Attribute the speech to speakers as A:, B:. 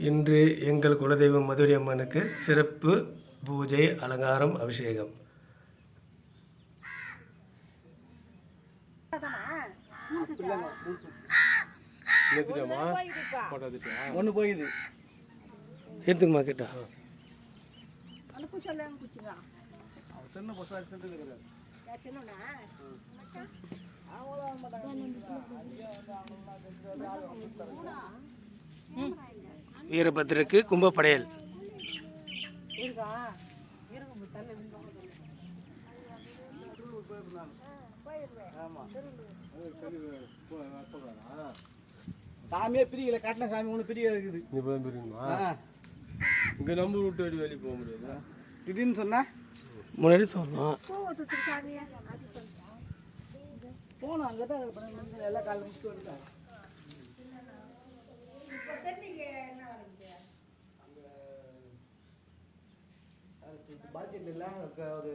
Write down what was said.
A: இன்று எங்கள் குலதெய்வம் மதுரை அம்மனுக்கு சிறப்பு பூஜை அலங்காரம் அபிஷேகம்.
B: ஒன்று போயிது.
A: எடுத்துக்குமா கேட்டா?
B: சின்ன
A: வீரபத்ரருக்கு கும்பப்படையல்.
B: சாமியே பிரிக்கல கட்டின சாமி ஒன்று பிரிக்க இருக்குது.
C: பிரிக்கணுமா
B: ஆ.
C: இங்கே நம்ம விட்டு வெளியே வெளியே போக முடியாது?
B: திடீர்னு சொன்னா?
A: முன்னாடி சொல்லணும்
B: போனோம் அங்கே தான் எல்லா காலையில் முடிச்சுட்டு வந்துட்டாங்க பட்ஜெட் இல்லை ஒரு